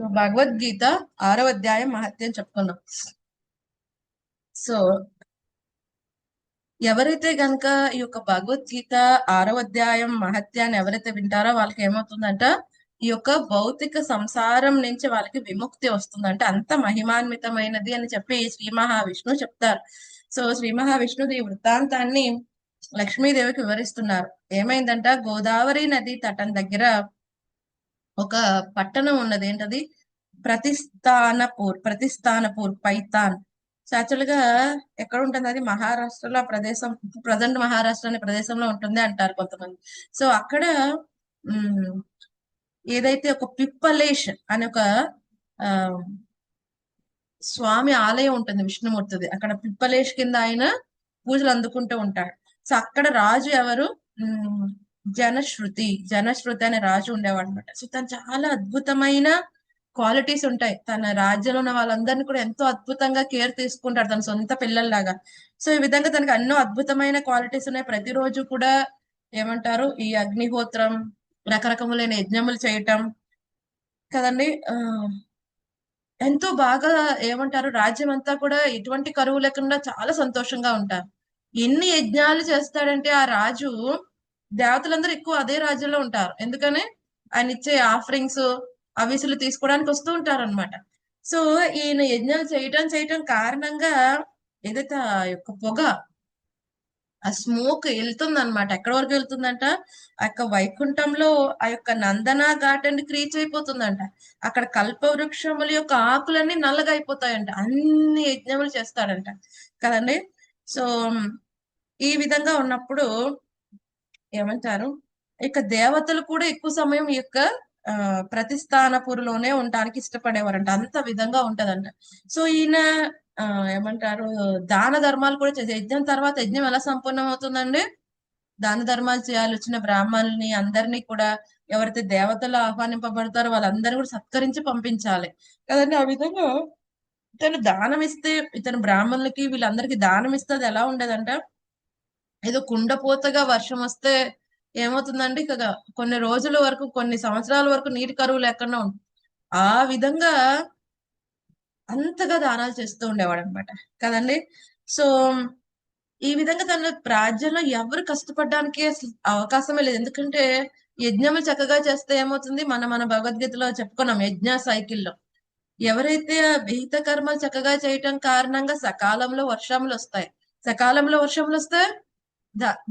So Bhagavad Gita ఆరవ అధ్యాయం మహత్యం చెప్పుకున్నాం సో ఎవరైతే గనక ఈ యొక్క భగవద్గీత ఆరవ అధ్యాయం మహత్యాన్ని ఎవరైతే వింటారో వాళ్ళకి ఏమవుతుందంట? ఈ యొక్క భౌతిక సంసారం నుంచి వాళ్ళకి విముక్తి వస్తుందంట. అంత మహిమాన్వితమైనది అని చెప్పి శ్రీ మహావిష్ణువు చెప్తారు. సో శ్రీ మహావిష్ణువు ఈ వృత్తాంతాన్ని లక్ష్మీదేవికి వివరిస్తున్నారు. ఏమైందంట? గోదావరి నది తటం దగ్గర ఒక పట్టణం ఉన్నది. ఏంటది? ప్రతిస్థానపూర్ ప్రతిస్థానపూర్ పైతాన్. సో యాక్చువల్గా ఎక్కడ ఉంటుంది అది మహారాష్ట్రలో ఆ ప్రదేశం ప్రజెంట్ మహారాష్ట్ర అనే ప్రదేశంలో ఉంటుంది అంటారు కొంతమంది. సో అక్కడ ఉమ్, ఏదైతే ఒక పిప్పలేష్ అనే ఒక స్వామి ఆలయం ఉంటుంది విష్ణుమూర్తిది. అక్కడ పిప్పలేష్ కింద ఆయన పూజలు అందుకుంటూ ఉంటాడు. సో అక్కడ రాజు ఎవరు? జనశ్రుతి జనశ్రుతి అనే రాజు ఉండేవాడు అనమాట సో తను చాలా అద్భుతమైన క్వాలిటీస్ ఉంటాయి. తన రాజ్యంలో ఉన్న వాళ్ళందరినీ కూడా ఎంతో అద్భుతంగా కేర్ తీసుకుంటాడు తన సొంత పిల్లల్లాగా. సో ఈ విధంగా తనకి ఎన్నో అద్భుతమైన క్వాలిటీస్ ఉన్నాయి. ప్రతిరోజు కూడా ఏమంటారు? ఈ అగ్నిహోత్రం రకరకములైన యజ్ఞములు చేయటం కదండి. ఎంతో బాగా ఏమంటారు? రాజ్యం అంతా కూడా ఎటువంటి కరువు లేకుండా చాలా సంతోషంగా ఉంటారు. ఎన్ని యజ్ఞాలు చేస్తాడంటే ఆ రాజు దేవతలందరూ ఎక్కువ అదే రాజ్యంలో ఉంటారు. ఎందుకని? ఆయన ఇచ్చే ఆఫరింగ్స్ అవిసులు తీసుకోవడానికి వస్తూ ఉంటారు అనమాట సో ఈయన యజ్ఞాలు చేయటం చేయటం కారణంగా ఏదైతే ఆ యొక్క పొగ ఆ స్మోక్ వెళ్తుంది అనమాట ఎక్కడి వరకు వెళ్తుందంట? ఆ యొక్క వైకుంఠంలో ఆ యొక్క నందన ఘాట్ క్రీచ్ అయిపోతుందంట. అక్కడ కల్పవృక్షముల యొక్క ఆకులన్నీ నల్లగా అయిపోతాయంట. అన్ని యజ్ఞములు చేస్తాడంట. కదండి? సో ఈ విధంగా ఉన్నప్పుడు ఏమంటారు? ఇక దేవతలు కూడా ఎక్కువ సమయం ఈ యొక్క ఆ ప్రతిస్థానపురిలోనే ఉండడానికి ఇష్టపడేవారంట. అంత విధంగా ఉంటదంట. సో ఈయన ఆ ఏమంటారు దాన ధర్మాలు కూడా చేసే యజ్ఞం తర్వాత యజ్ఞం ఎలా సంపూర్ణం అవుతుందండి దాన ధర్మాలు చేయాలి వచ్చిన బ్రాహ్మణుల్ని అందరినీ కూడా ఎవరైతే దేవతలు ఆహ్వానింపబడతారో వాళ్ళందరినీ కూడా సత్కరించి పంపించాలి. కదండి ఆ విధంగా ఇతను దానం ఇస్తే ఇతను బ్రాహ్మణులకి వీళ్ళందరికీ దానం ఇస్తే అది ఎలా ఉండేదంట? ఏదో కుండపోతగా వర్షం వస్తే ఏమవుతుందండి ఇక కొన్ని రోజుల వరకు కొన్ని సంవత్సరాల వరకు నీటి కరువు లేకుండా ఉంటుంది ఆ విధంగా అంతగా దానాలు చేస్తూ ఉండేవాడు అనమాట కదండి? సో ఈ విధంగా తన రాజ్యంలో ఎవరు కష్టపడడానికి అవకాశమే లేదు. ఎందుకంటే యజ్ఞములు చక్కగా చేస్తే ఏమవుతుంది? మనం మన భగవద్గీతలో చెప్పుకున్నాం యజ్ఞ సైకిల్లో. ఎవరైతే విహిత కర్మలు చక్కగా చేయటం కారణంగా సకాలంలో వర్షములు వస్తాయి. సకాలంలో వర్షములు వస్తే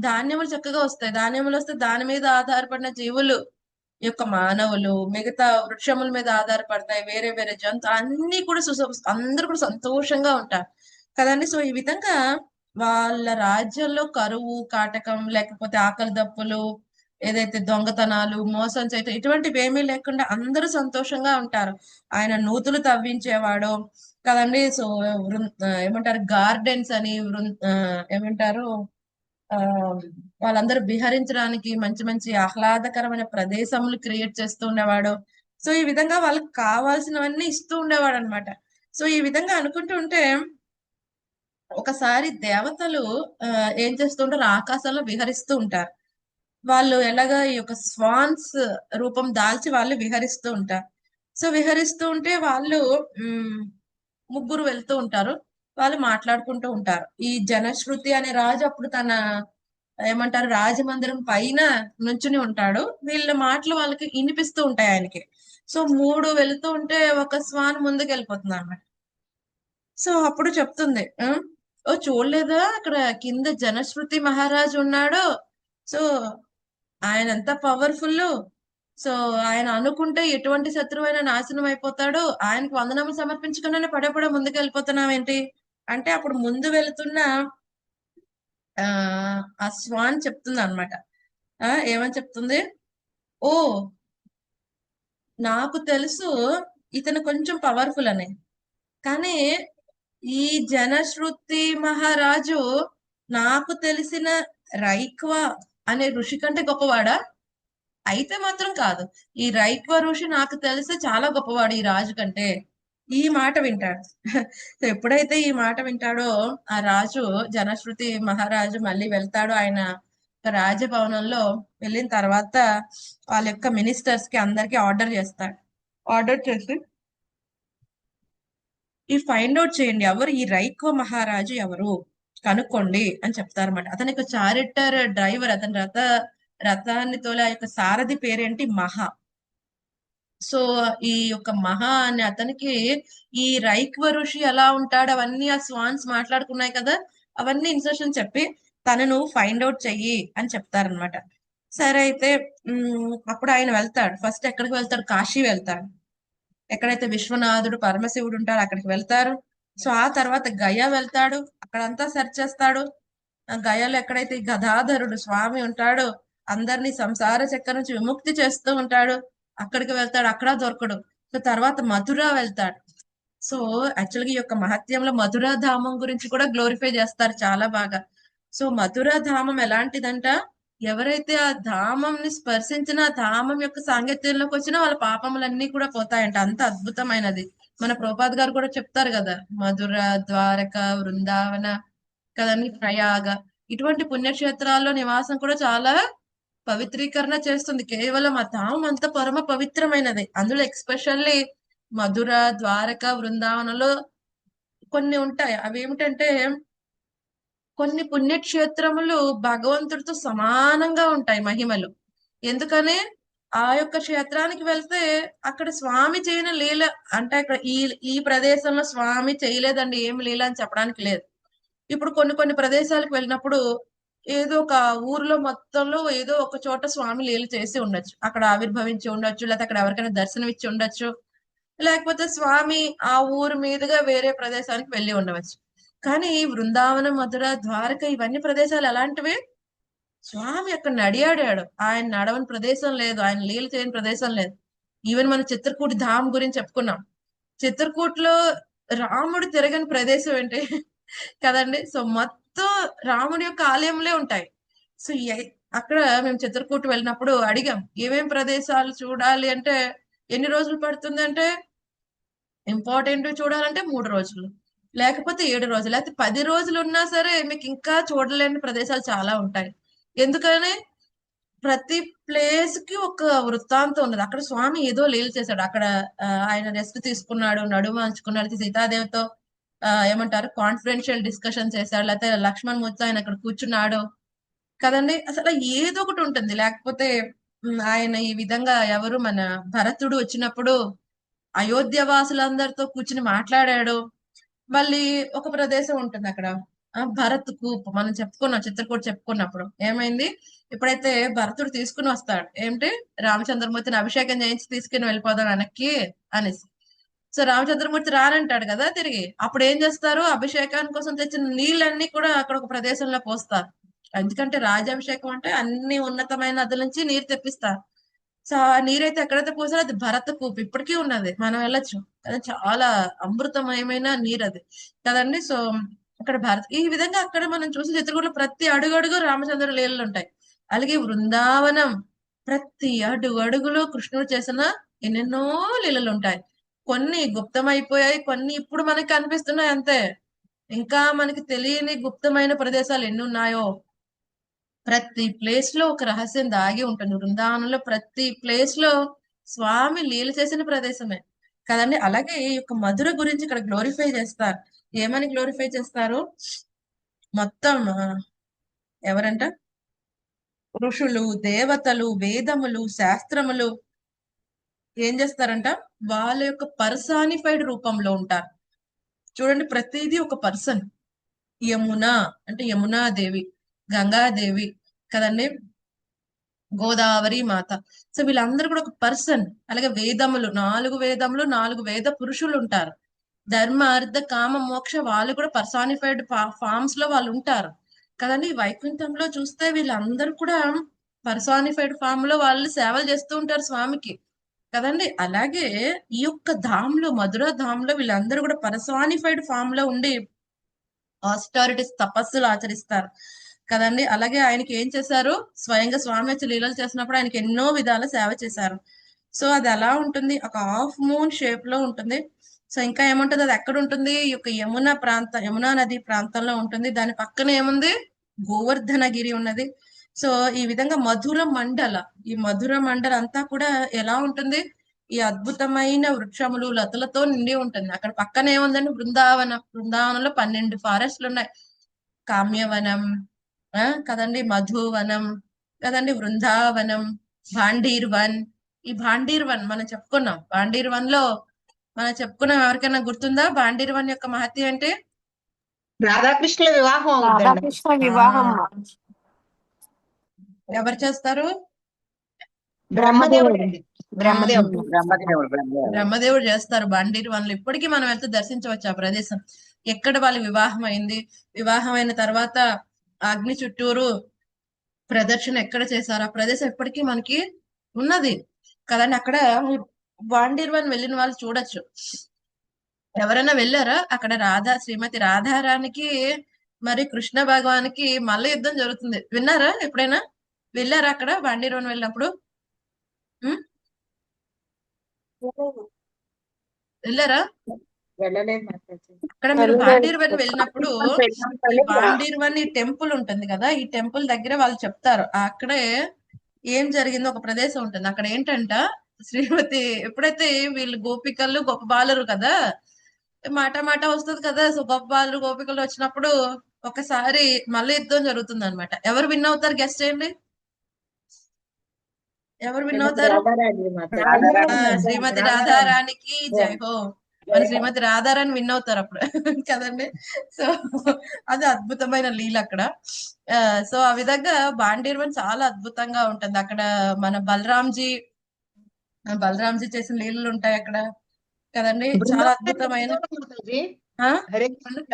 ధాన్యములు చక్కగా వస్తాయి. ధాన్యములు వస్తే దాని మీద ఆధారపడిన జీవులు యొక్క మానవులు మిగతా వృక్షముల మీద ఆధారపడతాయి. వేరే వేరే జంతు అన్ని కూడా సుస అందరూ కూడా సంతోషంగా ఉంటారు. కదండి? సో ఈ విధంగా వాళ్ళ రాజ్యంలో కరువు కాటకం లేకపోతే ఆకలి దప్పులు ఏదైతే దొంగతనాలు మోసం చేయటం ఇటువంటివి ఏమీ లేకుండా అందరూ సంతోషంగా ఉంటారు. ఆయన నూతులు తవ్వించేవాడు. కదండి? సో వృం- ఏమంటారు? గార్డెన్స్ అని వృం- ఆ, ఏమంటారు? వాళ్ళందరూ విహరించడానికి మంచి మంచి ఆహ్లాదకరమైన ప్రదేశములు క్రియేట్ చేస్తూ ఉండేవాడు. సో ఈ విధంగా వాళ్ళకి కావాల్సినవన్నీ ఇస్తూ ఉండేవాడు అనమాట సో ఈ విధంగా అనుకుంటూ ఉంటే ఒకసారి దేవతలు ఏం చేస్తుంటారు ఆకాశంలో విహరిస్తూ ఉంటారు. వాళ్ళు ఎలాగా ఈ యొక్క స్వాన్స్ రూపం దాల్చి వాళ్ళు విహరిస్తూ ఉంటారు. సో విహరిస్తూ ఉంటే వాళ్ళు ముగ్గురు వెళ్తూ ఉంటారు. వాళ్ళు మాట్లాడుకుంటూ ఉంటారు. ఈ జనశ్రుతి అనే రాజు అప్పుడు తన ఏమంటారు రాజమందిరం పైన నుంచుని ఉంటాడు. వీళ్ళ మాటలు వాళ్ళకి వినిపిస్తూ ఉంటాయి ఆయనకి. సో మూడు వెళుతూ ఉంటే ఒక స్వాన్ ముందుకు వెళ్ళిపోతుంది అన్నమాట సో అప్పుడు చెప్తుంది ఓ చూడలేదా? అక్కడ కింద జనశ్రుతి మహారాజు ఉన్నాడు. సో ఆయన ఎంత పవర్ఫుల్ సో ఆయన అనుకుంటే ఎటువంటి శత్రువైనా నాశనం అయిపోతాడు. ఆయనకు వందనములు సమర్పించకుండానే పడే పడే ముందుకు వెళ్ళిపోతున్నాం ఏంటి అంటే అప్పుడు ముందు వెళుతున్న ఆ స్వాన్ చెప్తుంది అనమాట ఏమని చెప్తుంది? ఓ నాకు తెలుసు ఇతను కొంచెం పవర్ఫుల్ అని. కానీ ఈ జనశ్రుతి మహారాజు నాకు తెలిసిన రైక్వా అనే ఋషి కంటే గొప్పవాడా? అయితే మాత్రం కాదు. ఈ రైక్వ ఋషి నాకు తెలిసి చాలా గొప్పవాడు ఈ రాజు కంటే. ఈ మాట వింటాడు. సో ఎప్పుడైతే ఈ మాట వింటాడో ఆ రాజు జనశ్రుతి మహారాజు మళ్ళీ వెళ్తాడు ఆయన రాజభవనంలో. వెళ్ళిన తర్వాత వాళ్ళ యొక్క మినిస్టర్స్కి అందరికి ఆర్డర్ చేస్తాడు. ఆర్డర్ చేసి? ఈ ఫైండ్ అవుట్ చేయండి ఎవరు? ఈ రైకో మహారాజు ఎవరు? కనుక్కోండి అని చెప్తారన్నమాట. అతని యొక్క చారిటర్ డ్రైవర్ అతని రథ రథాన్ని తోలే ఆ యొక్క సారథి పేరేంటి? మహా. సో ఈ యొక్క మహా అనే అతనికి ఈ రైక్వ ఋషి ఎలా ఉంటాడు అవన్నీ ఆ స్వాన్స్ మాట్లాడుకున్నాయి కదా అవన్నీ ఇన్స్ట్రక్షన్ చెప్పి తనను ఫైండ్ అవుట్ చెయ్యి అని చెప్తారనమాట సరే అయితే అప్పుడు ఆయన వెళ్తాడు. ఫస్ట్ ఎక్కడికి వెళ్తాడు? కాశీ వెళ్తాడు. ఎక్కడైతే విశ్వనాథుడు పరమశివుడు ఉంటాడు అక్కడికి వెళ్తారు. సో ఆ తర్వాత గయా వెళ్తాడు. అక్కడంతా సెర్చ్ చేస్తాడు. ఆ గయాలో ఎక్కడైతే గదాధరుడు స్వామి ఉంటాడో అందరినీ సంసార చక్ర నుంచి విముక్తి చేస్తూ ఉంటాడు. అక్కడికి వెళ్తాడు అక్కడ దొరకడు. సో తర్వాత మధుర వెళ్తాడు. సో యాక్చువల్గా ఈ యొక్క మహత్యంలో మధుర ధామం గురించి కూడా గ్లోరిఫై చేస్తారు చాలా బాగా. సో మధుర ధామం ఎలాంటిదంట? ఎవరైతే ఆ ధామంని స్పర్శించిన ఆ ధామం యొక్క సాంగత్యంలోకి వచ్చినా వాళ్ళ పాపములన్నీ కూడా పోతాయంట. అంత అద్భుతమైనది. మన ప్రోపాద్ గారు కూడా చెప్తారు కదా మధుర ద్వారక వృందావన కదండి ప్రయాగ. ఇటువంటి పుణ్యక్షేత్రాల్లో నివాసం కూడా చాలా పవిత్రీకరణ చేస్తుంది. కేవలం ఆ ధామం అంత పరమ పవిత్రమైనది. అందులో ఎక్స్పెషల్లీ మధుర ద్వారక వృందావనలో కొన్ని ఉంటాయి. అవి ఏమిటంటే కొన్ని పుణ్యక్షేత్రములు భగవంతుడితో సమానంగా ఉంటాయి మహిమలు. ఎందుకని? ఆ యొక్క క్షేత్రానికి వెళ్తే అక్కడ స్వామి చేయని లీల అంటే అక్కడ ఈ ఈ ప్రదేశంలో స్వామి చేయలేదండి. ఏం లీల అని చెప్పడానికి లేదు. ఇప్పుడు కొన్ని కొన్ని ప్రదేశాలకు వెళ్ళినప్పుడు ఏదో ఒక ఊర్లో మొత్తంలో ఏదో ఒక చోట స్వామి లీలు చేసి ఉండొచ్చు. అక్కడ ఆవిర్భవించి ఉండొచ్చు లేకపోతే అక్కడ ఎవరికైనా దర్శనం ఇచ్చి ఉండొచ్చు. లేకపోతే స్వామి ఆ ఊరు మీదుగా వేరే ప్రదేశానికి వెళ్ళి ఉండవచ్చు. కానీ ఈ వృందావన మధుర ద్వారక ఇవన్నీ ప్రదేశాలు ఎలాంటివి? స్వామి అక్కడ నడియాడాడు. ఆయన నడవని ప్రదేశం లేదు ఆయన లీలు చేయని ప్రదేశం లేదు. ఈవెన్ మన చిత్రకూటి ధామ్ గురించి చెప్పుకున్నాం. చిత్రకూట్లో రాముడు తిరగని ప్రదేశం ఏంటి? కదండి? సో మొత్తం రాముని యొక్క ఆలయంలే ఉంటాయి. సో అక్కడ మేము చిత్రకూట వెళ్ళినప్పుడు అడిగాం ఏమేం ప్రదేశాలు చూడాలి అంటే ఎన్ని రోజులు పడుతుంది అంటే ఇంపార్టెంట్ చూడాలంటే మూడు రోజులు లేకపోతే ఏడు రోజులు లేకపోతే పది రోజులు ఉన్నా సరే మీకు ఇంకా చూడలేని ప్రదేశాలు చాలా ఉంటాయి. ఎందుకని? ప్రతి ప్లేస్కి ఒక వృత్తాంతం ఉన్నది. అక్కడ స్వామి ఏదో లీలు చేశాడు. అక్కడ ఆయన రెస్ట్ తీసుకున్నాడు నడుము అంచుకున్నాడు సీతాదేవితో ఏమంటారు కాన్ఫిడెన్షియల్ డిస్కషన్ చేశాడు లేకపోతే లక్ష్మణ్ మూర్తి ఆయన అక్కడ కూర్చున్నాడు. కదండి? అసలు ఏదో ఒకటి ఉంటుంది. లేకపోతే ఆయన ఈ విధంగా ఎవరు మన భరతుడు వచ్చినప్పుడు అయోధ్య వాసులందరితో కూర్చుని మాట్లాడాడు. మళ్ళీ ఒక ప్రదేశం ఉంటుంది అక్కడ. ఆ భరత్ కూప్ మనం చెప్పుకున్నాం చిత్రకూట చెప్పుకున్నప్పుడు. ఏమైంది? ఇప్పుడైతే భరతుడు తీసుకుని వస్తాడు ఏంటి రామచంద్రమూర్తిని అభిషేకం చేయించి తీసుకుని వెళ్ళిపోదాం వెనక్కి అనేసి. సో రామచంద్రమూర్తి రానంటాడు కదా తిరిగి. అప్పుడు ఏం చేస్తారు? అభిషేకాని కోసం తెచ్చిన నీళ్ళన్నీ కూడా అక్కడ ఒక ప్రదేశంలో పోస్తారు. ఎందుకంటే రాజాభిషేకం అంటే అన్ని ఉన్నతమైన నదుల నుంచి నీరు తెప్పిస్తారు. సో ఆ నీరైతే ఎక్కడైతే పోసారో అది భరత కూపు. ఇప్పటికీ ఉన్నది. మనం వెళ్ళొచ్చు. కదా చాలా అమృతమయమైన నీరు అది కదండి. సో అక్కడ భారత్ ఈ విధంగా అక్కడ మనం చూసిన చిత్రకూటలో ప్రతి అడుగు అడుగు రామచంద్ర లీలలు ఉంటాయి. అలాగే వృందావనం ప్రతి అడుగు అడుగులో కృష్ణుడు చేసిన ఎన్నెన్నో లీలలు ఉంటాయి. కొన్ని గుప్తమైపోయాయి కొన్ని ఇప్పుడు మనకి కనిపిస్తున్నాయి అంతే. ఇంకా మనకి తెలియని గుప్తమైన ప్రదేశాలు ఎన్ని ఉన్నాయో ప్రతి ప్లేస్లో ఒక రహస్యం దాగి ఉంటుంది. బృందావనంలో ప్రతి ప్లేస్లో స్వామి లీల చేసిన ప్రదేశమే. కదండి? అలాగే ఈ యొక్క మధుర గురించి ఇక్కడ గ్లోరిఫై చేస్తారు. ఏమని గ్లోరిఫై చేస్తారు? మొత్తం ఎవరంట? ఋషులు దేవతలు వేదములు శాస్త్రములు ఏం చేస్తారంట? వాళ్ళ యొక్క పర్సానిఫైడ్ రూపంలో ఉంటారు. చూడండి ప్రతిదీ ఒక పర్సన్. యమున అంటే యమునా దేవి గంగాదేవి కదండి? గోదావరి మాత. సో వీళ్ళందరూ కూడా ఒక పర్సన్. అలాగే వేదములు నాలుగు వేదములు నాలుగు వేద పురుషులు ఉంటారు. ధర్మ అర్థ కామ మోక్ష వాళ్ళు కూడా పర్సానిఫైడ్ ఫార్మ్స్లో వాళ్ళు ఉంటారు. కదండి వైకుంఠంలో చూస్తే వీళ్ళందరూ కూడా పర్సానిఫైడ్ ఫామ్లో వాళ్ళు సేవలు చేస్తూ ఉంటారు స్వామికి. కదండి? అలాగే ఈ యొక్క ధామ్లో మధుర ధామ్లో వీళ్ళందరూ కూడా పర్సానిఫైడ్ ఫామ్లో ఉండి ఆస్టారిటీస్ తపస్సులు ఆచరిస్తారు. కదండి? అలాగే ఆయనకి ఏం చేశారు? స్వయంగా స్వామి వచ్చి లీలలు చేసినప్పుడు ఆయనకి ఎన్నో విధాల సేవ చేశారు. సో అది ఎలా ఉంటుంది? ఒక హాఫ్ మూన్ షేప్లో ఉంటుంది. సో ఇంకా ఏముంటుంది? అది ఎక్కడ ఉంటుంది? ఈ యొక్క యమున ప్రాంత యమునా నది ప్రాంతంలో ఉంటుంది. దాని పక్కన ఏముంది? గోవర్ధనగిరి ఉన్నది. సో ఈ విధంగా మధుర మండల ఈ మధుర మండల అంతా కూడా ఎలా ఉంటుంది? ఈ అద్భుతమైన వృక్షములు లతలతో నిండి ఉంటుంది. అక్కడ పక్కన ఏముందండి బృందావనం బృందావనంలో పన్నెండు ఫారెస్ట్లు ఉన్నాయి. కామ్యవనం ఆ కదండి మధువనం కదండి బృందావనం భాండీర్ వన్ ఈ భాండీర్ వన్ మనం చెప్పుకున్నాం. భాండీర్ వన్లో మనం చెప్పుకున్నాం ఎవరికైనా గుర్తుందా? భాండీర్ వన్ యొక్క మహత్యం అంటే రాధాకృష్ణుల వివాహం అవుతుందండి రాధాకృష్ణ వివాహం. ఎవరు చేస్తారు? బ్రహ్మదేవుడు. బ్రహ్మదేవుడు. బ్రహ్మదేవుడు. బ్రహ్మదేవుడు బ్రహ్మదేవుడు. చేస్తారు. బండీరు వనలు ఇప్పటికీ మనం వెళ్తే దర్శించవచ్చు ఆ ప్రదేశం. ఎక్కడ వాళ్ళ వివాహం అయింది వివాహం అయిన తర్వాత అగ్ని చుట్టూరు ప్రదర్శన ఎక్కడ చేశారు? ఆ ప్రదేశం ఇప్పటికీ మనకి ఉన్నది. కదండి అక్కడ బాండీర్ వన్ వెళ్ళిన వాళ్ళు చూడొచ్చు. ఎవరైనా వెళ్ళారా? అక్కడ రాధా శ్రీమతి రాధారానికి మరి కృష్ణ భగవానికి మల్ల యుద్ధం జరుగుతుంది. విన్నారా ఎప్పుడైనా? వెళ్ళారా అక్కడ బాండీర్ వన్ వెళ్ళినప్పుడు వెళ్ళారా. అక్కడ మీరు వెళ్ళలేదు. బాండీర్ వన్ వెళ్ళినప్పుడు ఈ బాండీర్ వన్ ఈ టెంపుల్ ఉంటుంది కదా ఈ టెంపుల్ దగ్గర వాళ్ళు చెప్తారు. అక్కడే ఏం జరిగిందో ఒక ప్రదేశం ఉంటుంది. అక్కడ ఏంటంట శ్రీమతి ఎప్పుడైతే వీళ్ళు గోపికలు గొప్ప బాలరు కదా మాట మాట వస్తుంది కదా సో గొప్ప బాలరు గోపికలు వచ్చినప్పుడు ఒకసారి మళ్ళీ యుద్ధం జరుగుతుంది అనమాట ఎవరు విన్ అవుతారు గెస్ట్ చేయండి. ఎవరు విన్ అవుతారు శ్రీమతి రాధారాణికి జై హో. మరి శ్రీమతి రాధారాణి విన్ అవుతారు అప్పుడు. కదండి? సో అది అద్భుతమైన లీల అక్కడ. సో ఆ విధంగా బాండీర్వన్ చాలా అద్భుతంగా ఉంటుంది. అక్కడ మన బలరాంజీ బలరాంజీ చేసిన లీలలు ఉంటాయి అక్కడ. కదండి? చాలా అద్భుతమైన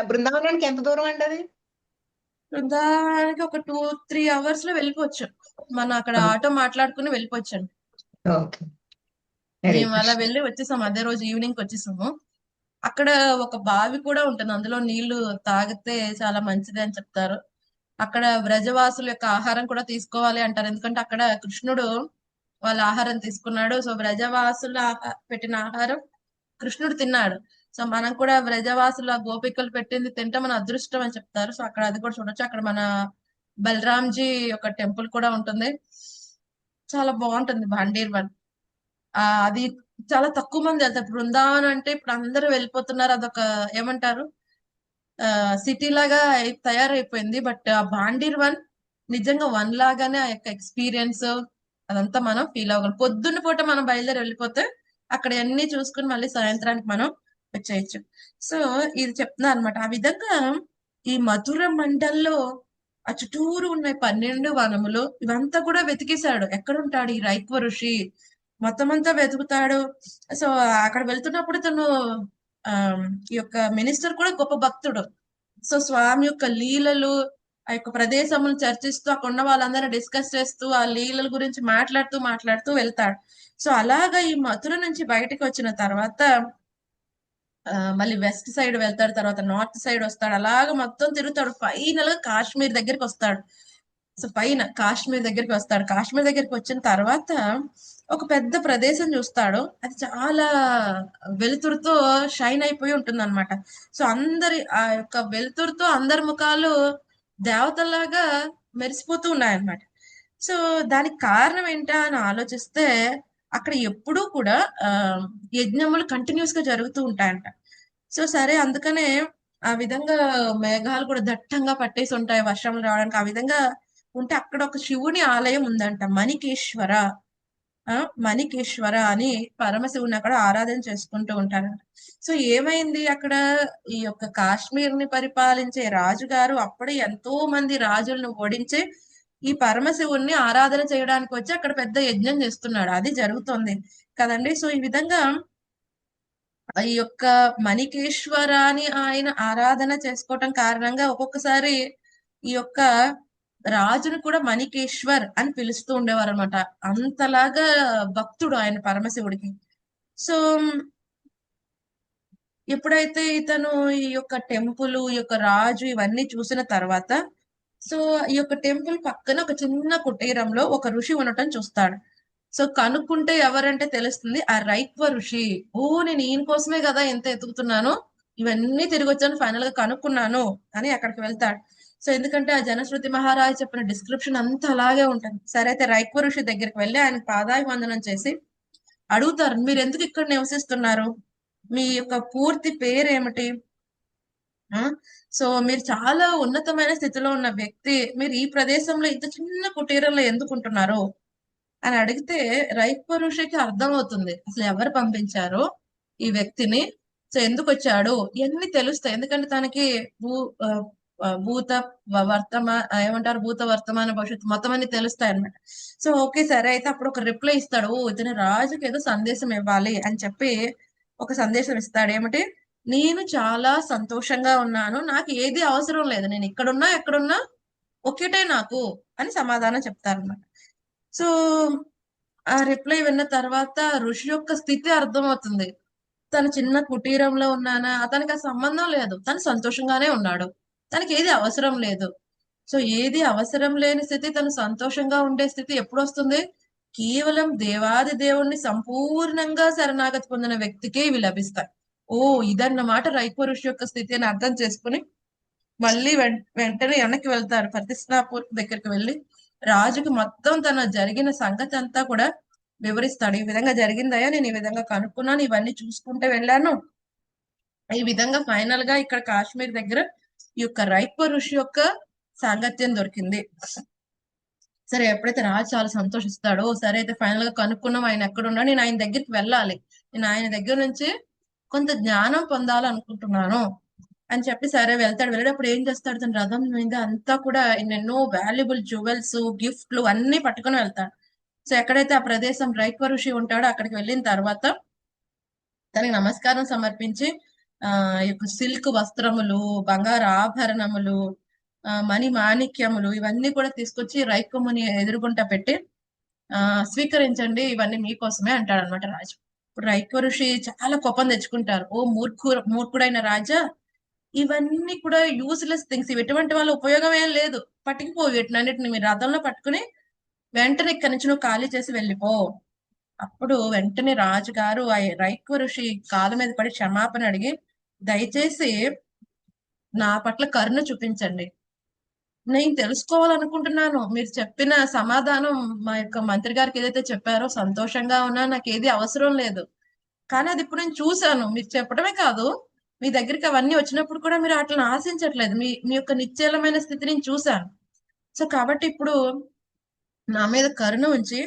బృందావనానికి ఎంత దూరం అండి అది? బృందావనానికి ఒక టూ త్రీ అవర్స్లో వెళ్ళిపోవచ్చు. మనం అక్కడ ఆటో మాట్లాడుకుని వెళ్ళిపోవచ్చు ఓకే. హరే మేము అలా. వెళ్ళి వచ్చేసాము. అదే రోజు ఈవినింగ్ వచ్చేసాము. అక్కడ ఒక బావి కూడా ఉంటుంది. అందులో నీళ్ళు తాగితే చాలా మంచిది అని చెప్తారు. అక్కడ బ్రజవాసుల యొక్క ఆహారం కూడా తీసుకోవాలి అంటారు. ఎందుకంటే అక్కడ కృష్ణుడు వాళ్ళ ఆహారం తీసుకున్నాడు. సో బ్రజవాసుల ఆహా- పెట్టిన ఆహారం కృష్ణుడు తిన్నాడు. సో మనం కూడా బ్రజవాసుల గోపికలు పెట్టింది తింటే మన అదృష్టం అని చెప్తారు. సో అక్కడ అది కూడా చూడొచ్చు. అక్కడ మన బలరాంజీ ఒక టెంపుల్ కూడా ఉంటుంది. చాలా బాగుంటుంది భాండీర్ వన్. అది చాలా తక్కువ మంది వెళ్తారు. బృందావనం అంటే ఇప్పుడు అందరూ వెళ్ళిపోతున్నారు అదొక ఏమంటారు? ఆ సిటీ లాగా తయారైపోయింది. బట్ ఆ బాండీర్ వన్ నిజంగా వన్ లాగానే ఆ యొక్క ఎక్స్పీరియన్స్ అదంతా మనం ఫీల్ అవ్వగలం. పొద్దున్న పూట మనం బయలుదేరి వెళ్ళిపోతే అక్కడ అన్ని చూసుకుని మళ్ళీ సాయంత్రానికి మనం వచ్చేయచ్చు. సో ఇది చెప్తున్నా అనమాట ఆ విధంగా ఈ మధుర మండల్లో ఆ చుట్టూరు ఉన్నాయి పన్నెండు వనములు ఇవంతా కూడా వెతికేశాడు. ఎక్కడుంటాడు ఈ రైక్వ ఋషి? మొత్తం అంతా వెతుకుతాడు. సో అక్కడ వెళ్తున్నప్పుడు తను ఆ ఈ యొక్క మినిస్టర్ కూడా గొప్ప భక్తుడు. సో స్వామి యొక్క లీలలు ఆ యొక్క ప్రదేశమును చర్చిస్తూ అక్కడ ఉన్న వాళ్ళందరూ డిస్కస్ చేస్తూ ఆ లీలల గురించి మాట్లాడుతూ మాట్లాడుతూ వెళ్తాడు. సో అలాగా ఈ మథుర నుంచి బయటకు వచ్చిన తర్వాత మళ్ళీ వెస్ట్ సైడ్ వెళ్తాడు తర్వాత నార్త్ సైడ్ వస్తాడు. అలాగ మొత్తం తిరుగుతాడు. ఫైనల్గా కాశ్మీర్ దగ్గరికి వస్తాడు. సో పైన కాశ్మీర్ దగ్గరికి వస్తాడు. కాశ్మీర్ దగ్గరికి వచ్చిన తర్వాత ఒక పెద్ద ప్రదేశం చూస్తాడు. అది చాలా వెలుతురుతో షైన్ అయిపోయి ఉంటుంది అనమాట సో అందరి ఆ యొక్క వెలుతురుతో అందరి ముఖాలు దేవతలాగా మెరిసిపోతూ ఉన్నాయన్నమాట. సో దానికి కారణం ఏంటా అని ఆలోచిస్తే అక్కడ ఎప్పుడూ కూడా ఆ యజ్ఞములు కంటిన్యూస్గా జరుగుతూ ఉంటాయంట. సో సరే అందుకనే ఆ విధంగా మేఘాలు కూడా దట్టంగా పట్టేసి ఉంటాయి వర్షం రావడానికి. ఆ విధంగా ఉంటే అక్కడ ఒక శివుని ఆలయం ఉందంట మణికేశ్వర. ఆ మణికేశ్వర అని పరమశివుని అక్కడ ఆరాధన చేసుకుంటూ ఉంటారంట. సో ఏమైంది అక్కడ? ఈ యొక్క కాశ్మీర్ని పరిపాలించే రాజుగారు అప్పుడే ఎంతో మంది రాజులను ఓడించే ఈ పరమశివుణ్ణి ఆరాధన చేయడానికి వచ్చి అక్కడ పెద్ద యజ్ఞం చేస్తున్నాడు. అది జరుగుతుంది కదండి. సో ఈ విధంగా ఈ యొక్క మణికేశ్వరాని ఆయన ఆరాధన చేసుకోవటం కారణంగా ఒక్కొక్కసారి ఈ యొక్క రాజును కూడా మణికేశ్వర్ అని పిలుస్తూ ఉండేవారు అనమాట అంతలాగా భక్తుడు ఆయన పరమశివుడికి. సో ఎప్పుడైతే ఇతను ఈ యొక్క టెంపుల్ ఈ యొక్క రాజు ఇవన్నీ చూసిన తర్వాత సో ఈ యొక్క టెంపుల్ పక్కన ఒక చిన్న కుటీరంలో ఒక ఋషి ఉండటం చూస్తాడు. సో కనుక్కుంటే ఎవరంటే తెలుస్తుంది ఆ రైక్వ ఋషి. ఓ నేను ఈయన కోసమే కదా ఎంత ఎతుకుతున్నాను ఇవన్నీ తిరిగి వచ్చాను ఫైనల్గా కనుక్కున్నాను అని అక్కడికి వెళ్తాడు. సో ఎందుకంటే ఆ జనశ్రుతి మహారాజ్ చెప్పిన డిస్క్రిప్షన్ అంతా అలాగే ఉంటుంది. సరే అయితే రైక్వ ఋషి దగ్గరికి వెళ్ళి ఆయన పాదాభివందనం చేసి అడుగుతారు మీరు ఎందుకు ఇక్కడ నివసిస్తున్నారు? మీ యొక్క పూర్తి పేరు ఏమిటి సో మీరు చాలా ఉన్నతమైన స్థితిలో ఉన్న వ్యక్తి మీరు ఈ ప్రదేశంలో ఇంత చిన్న కుటీరంలో ఎందుకుంటున్నారు అని అడిగితే రైతు అర్థం అర్థమవుతుంది అసలు ఎవరు పంపించారు ఈ వ్యక్తిని? సో ఎందుకు వచ్చాడు? ఇవన్నీ తెలుస్తాయి. ఎందుకంటే తనకి భూ భూత వర్తమాన ఏమంటారు? భూత వర్తమాన భవిష్యత్తు మొత్తం అన్ని తెలుస్తాయి అన్నమాట. సో ఓకే సరే అయితే అప్పుడు ఒక రిప్లై ఇస్తాడు. ఓ రాజుకి ఏదో సందేశం ఇవ్వాలి అని చెప్పి ఒక సందేశం ఇస్తాడు. ఏమిటి? నేను చాలా సంతోషంగా ఉన్నాను. నాకు ఏది అవసరం లేదు. నేను ఇక్కడున్నా ఎక్కడున్నా ఒకటే నాకు అని సమాధానం చెప్తారన్నమాట. సో ఆ రిప్లై విన్న తర్వాత ఋషి యొక్క స్థితి అర్థమవుతుంది. తన చిన్న కుటీరంలో ఉన్నానా? అతనికి ఆ సంబంధం లేదు. తను సంతోషంగానే ఉన్నాడు. తనకి ఏది అవసరం లేదు. సో ఏది అవసరం లేని స్థితి తను సంతోషంగా ఉండే స్థితి ఎప్పుడు వస్తుంది? కేవలం దేవాది దేవుణ్ణి సంపూర్ణంగా శరణాగతి పొందిన వ్యక్తికే ఇవి లభిస్తాయి. ఓ ఇదన్నమాట రైతు ఋషి యొక్క స్థితిని అర్థం చేసుకుని మళ్ళీ వెంటనే వెనక్కి వెళ్తారు. ప్రతిష్టాపూర్ దగ్గరికి వెళ్ళి రాజుకి మొత్తం తన జరిగిన సంగతి అంతా కూడా వివరిస్తాడు. ఈ విధంగా జరిగిందయ్యా నేను ఈ విధంగా కనుక్కున్నాను ఇవన్నీ చూసుకుంటే వెళ్ళాను. ఈ విధంగా ఫైనల్గా ఇక్కడ కాశ్మీర్ దగ్గర ఈ యొక్క రైప ఋషి యొక్క సాంగత్యం దొరికింది. సరే ఎప్పుడైతే రాజు చాలా సంతోషిస్తాడో సరే అయితే ఫైనల్గా కనుక్కున్నాం ఆయన ఎక్కడున్నా నేను ఆయన దగ్గరికి వెళ్ళాలి. నేను ఆయన దగ్గర నుంచి కొంత జ్ఞానం పొందాలనుకుంటున్నాను అని చెప్పి సరే వెళ్తాడు. వెళ్ళేటప్పుడు ఏం చేస్తాడు? తన రథం మీద అంతా కూడా ఎన్నెన్నో వాల్యుబుల్ జ్యువెల్స్ గిఫ్ట్లు అన్ని పట్టుకొని వెళ్తాడు. సో ఎక్కడైతే ఆ ప్రదేశం రైక్వ ఋషి ఉంటాడో అక్కడికి వెళ్ళిన తర్వాత తనకి నమస్కారం సమర్పించి ఆ యొక్క సిల్క్ వస్త్రములు బంగారు ఆభరణములు మణి మాణిక్యములు ఇవన్నీ కూడా తీసుకొచ్చి రైక్కముని ఎదురుగుంట పెట్టి ఆ స్వీకరించండి ఇవన్నీ మీకోసమే అంటాడు అనమాట రాజు. రైక్వ ఋషి చాలా కోపం తెచ్చుకుంటారు. ఓ మూర్ఖు మూర్ఖుడైన రాజా ఇవన్నీ కూడా యూస్లెస్ థింగ్స్ ఇవి ఎటువంటి వాళ్ళ ఉపయోగం ఏం లేదు. పట్టుకుపో వీటినన్నిటిని. మీ రథంలో పట్టుకుని వెంటనే ఇక్కడి నుంచి నువ్వు ఖాళీ చేసి వెళ్ళిపో. అప్పుడు వెంటనే రాజుగారు ఆ రైక్వ ఋషి కాలు మీద పడి క్షమాపణ అడిగి దయచేసి నా పట్ల కరుణ చూపించండి. నేను తెలుసుకోవాలనుకుంటున్నాను. మీరు చెప్పిన సమాధానం మా యొక్క మంత్రి గారికి ఏదైతే చెప్పారో సంతోషంగా ఉన్నా నాకు ఏది అవసరం లేదు. కానీ అది ఇప్పుడు నేను చూశాను. మీరు చెప్పడమే కాదు మీ దగ్గరికి అవన్నీ వచ్చినప్పుడు కూడా మీరు వాటిని ఆశించట్లేదు. మీ మీ యొక్క నిశ్చలమైన స్థితిని చూశాను. సో కాబట్టి ఇప్పుడు నా మీద కరుణ ఉంచి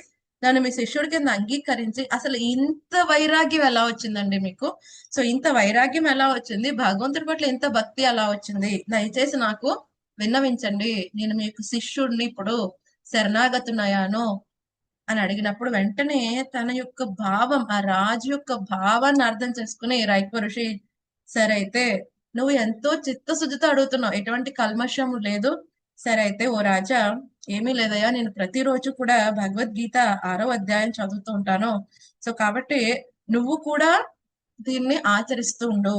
నన్ను మీ శిష్యుడి కింద అంగీకరించి అసలు ఇంత వైరాగ్యం ఎలా వచ్చిందండి మీకు? సో ఇంత వైరాగ్యం ఎలా వచ్చింది? భగవంతుడి పట్ల ఇంత భక్తి ఎలా వచ్చింది? దయచేసి నాకు విన్నవించండి. నేను మీకు శిష్యుడిని ఇప్పుడు శరణాగతునయాను అని అడిగినప్పుడు వెంటనే తన యొక్క భావం ఆ రాజు యొక్క భావాన్ని అర్థం చేసుకుని రైతు ఋషి సరే అయితే నువ్వు ఎంతో చిత్తశుద్ధితో అడుగుతున్నావు. ఎటువంటి కల్మషము లేదు. సరే అయితే ఓ రాజా ఏమీ లేదయ్యా. నేను ప్రతిరోజు కూడా భగవద్గీత ఆరో అధ్యాయం చదువుతూ ఉంటాను. సో కాబట్టి నువ్వు కూడా దీన్ని ఆచరిస్తూ ఉండు.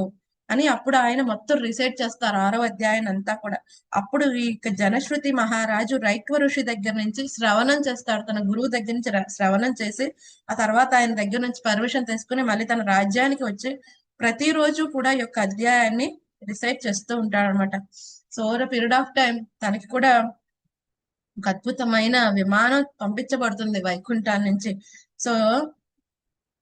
అని అప్పుడు ఆయన మొత్తం రిసైట్ చేస్తారు ఆరో అధ్యాయం అంతా కూడా. అప్పుడు ఈ యొక్క జనశ్రుతి మహారాజు రైక్వ ఋషి దగ్గర నుంచి శ్రవణం చేస్తాడు. తన గురువు దగ్గర నుంచి శ్రవణం చేసి ఆ తర్వాత ఆయన దగ్గర నుంచి పర్మిషన్ తీసుకుని మళ్ళీ తన రాజ్యానికి వచ్చి ప్రతిరోజు కూడా ఈ యొక్క అధ్యాయాన్ని రిసైట్ చేస్తూ ఉంటాడు అనమాట so over period of time తనకి కూడా ఒక అద్భుతమైన విమానం పంపించబడుతుంది వైకుంఠం నుంచి. సో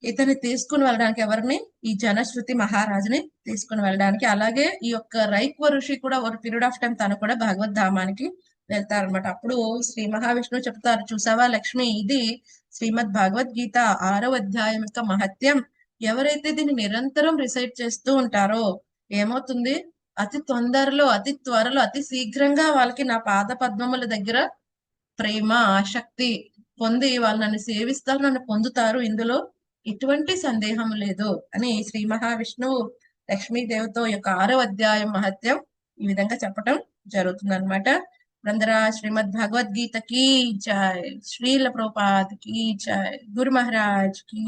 ఇతన్ని తీసుకుని వెళ్ళడానికి ఎవరిని? ఈ జనశ్రుతి మహారాజుని తీసుకుని వెళ్ళడానికి. అలాగే ఈ యొక్క రైక్వ ఋషి కూడా ఒక పీరియడ్ ఆఫ్ టైం తను కూడా భగవద్ ధామానికి వెళ్తారనమాట అప్పుడు శ్రీ మహావిష్ణువు చెప్తారు చూసావా లక్ష్మి? ఇది శ్రీమద్ భగవద్గీత ఆరో అధ్యాయం యొక్క మహత్యం. ఎవరైతే దీన్ని నిరంతరం రిసైట్ చేస్తూ ఉంటారో ఏమవుతుంది? అతి తొందరలో అతి త్వరలో అతి శీఘ్రంగా వాళ్ళకి నా పాద పద్మముల దగ్గర ప్రేమ ఆసక్తి పొంది వాళ్ళు నన్ను సేవిస్తారు నన్ను పొందుతారు. ఇందులో ఇటువంటి సందేహం లేదు అని శ్రీ మహావిష్ణువు లక్ష్మీదేవితో యొక్క ఆరో అధ్యాయం మహత్యం ఈ విధంగా చెప్పటం జరుగుతుంది అనమాట అందరా శ్రీమద్ భగవద్గీతకి కీ శ్రీల ప్రోపాద్ కీ జై గురు మహారాజ్ కీ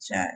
జై